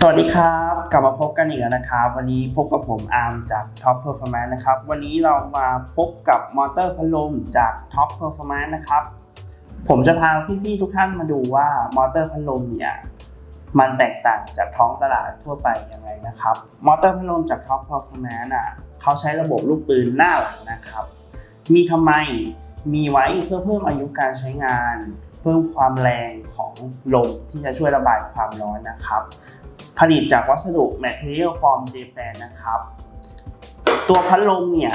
สวัสดีครับ กลับมาพบกันอีกแล้วนะครับ วันนี้พบกับผมอาร์มจาก Top Performance นะครับ วันนี้เรามาพบกับมอเตอร์พัดลมจาก Top Performance นะครับ ผมจะพาพี่ๆทุกท่านมาดูว่ามอเตอร์พัดลมเนี่ยมันแตกต่างจากท้องตลาดทั่วไปยังไงนะครับ มอเตอร์พัดลมจาก Top Performance อะเขาใช้ระบบลูกปืนหน้าหลังนะครับ มีทำไมมีไว้เพื่อเพิ่มอายุการใช้งาน เพิ่มความแรงของลมที่จะช่วยระบายความร้อนนะครับ ผลิตจากวัสดุ Material Form Japan นะครับ ตัวพัดลมเนี่ย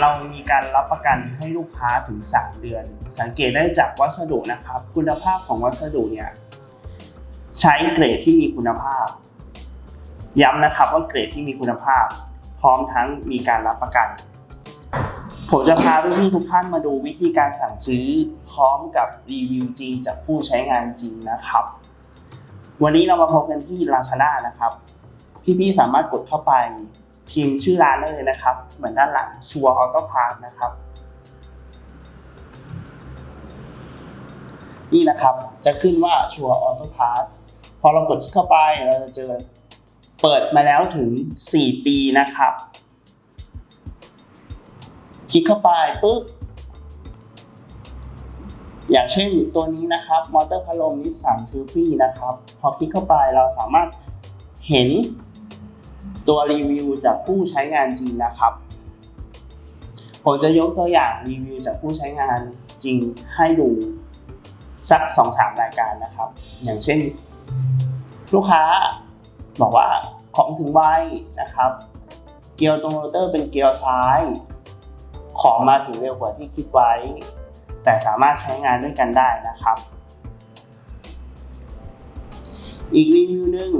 เรามีการรับประกันให้ลูกค้าถึง 3 เดือน สังเกตได้จากวัสดุนะครับ คุณภาพของวัสดุเนี่ย ใช้เกรดที่มีคุณภาพ ย้ำนะครับว่าเกรดที่มีคุณภาพ พร้อมทั้งมีการรับประกัน ผมจะพาพี่ๆทุกท่านมาดูวิธีการสั่งซื้อพร้อมกับรีวิวจริงจากผู้ใช้งานจริงนะครับ วันนี้เรามาพบกันที่ Lazada นะครับ พี่ๆสามารถกดเข้าไปพิมพ์ชื่อร้านได้เลยนะครับ เหมือนด้านหลังชัวร์ออโต้พาร์นะครับ นี่นะครับจะขึ้นว่าชัวร์ออโต้พาร์พอเรากดเข้าไปเราจะเจอเปิดมาแล้วถึง 4 ปีนะครับ คลิกเข้าไปปุ๊บ อย่างเช่นตัวนี้นะครับมอเตอร์พัดลมนิสสันซิลฟี่นะครับพอคลิกเข้าไปเราสามารถเห็นตัวรีวิวจากผู้ใช้งานจริงนะครับผมจะยกตัวอย่างรีวิวจากผู้ใช้งานจริงให้ดูสักสองสามรายการนะครับ อย่างเช่น ลูกค้าบอกว่าของถึงไวนะครับ เกียร์ตัวมอเตอร์เป็นเกียร์ซ้าย ของมาถึงเร็วกว่าที่คิดไว้ แต่สามารถใช้งานด้วยกันได้นะครับ อีกรีวิวหนึ่ง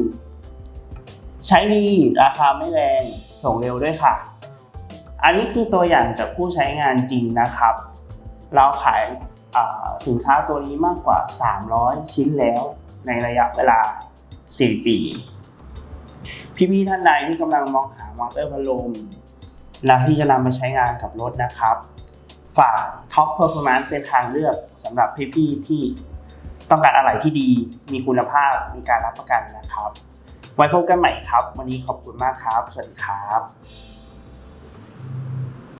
ใช้ดีราคาไม่แรงส่งเร็วด้วยค่ะ อันนี้คือตัวอย่างจากผู้ใช้งานจริงนะครับ เราขายสินค้าตัวนี้มากกว่า 300 ชิ้นแล้ว ในระยะเวลา 4 ปี พี่ๆท่านใดที่กำลังมองหามอเตอร์พัดลมและที่จะนำมาใช้งานกับรถนะครับ ฝาก Top Performance เป็นทางเลือกสำหรับพี่ๆที่ต้องการอะไรที่ดี มีคุณภาพ มีการรับประกันนะครับ ไว้พบกันใหม่ครับ วันนี้ขอบคุณมากครับ สวัสดีครับ